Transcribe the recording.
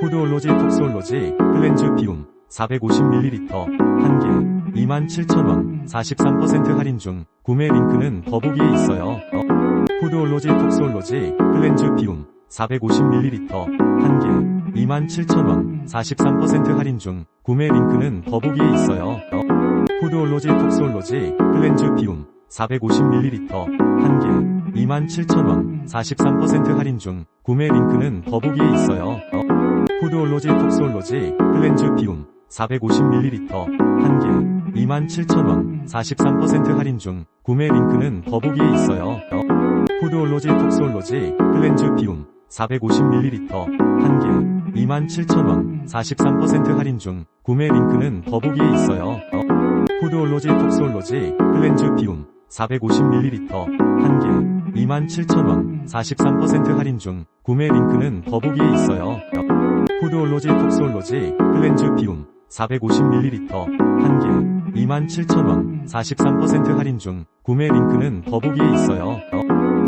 푸드올로지 톡스올로지 클렌즈 비움 450ml 1개 27,000원 43% 할인 중 구매 링크는 더보기에 있어요. 어. 푸드올로지 톡스올로지 클렌즈 비움 450ml 1개 27,000원 43% 할인 중 구매 링크는 더보기에 있어요. 어. 푸드올로지 톡스올로지 클렌즈 비움 450ml 1개 27,000원 43% 할인 중 구매 링크는 더보기에 있어요. 어. 푸드올로지 톡스올로지 클렌즈 비움 450ml 1개 27,000원 43% 할인 중 구매 링크는 더보기에 있어요. 어. 푸드올로지 톡스올로지 클렌즈 비움 450ml 1개 27,000원 43% 할인 중 구매 링크는 더보기에 있어요. 어. 푸드올로지 톡스올로지 클렌즈 비움 450ml 1개 27,000원 43% 할인 중 구매 링크는 더보기에 있어요. 어. 푸드올로지 톡스올로지 클렌즈 비움 450ml 1개 27,000원 43% 할인 중 구매 링크는 더보기에 있어요. 어.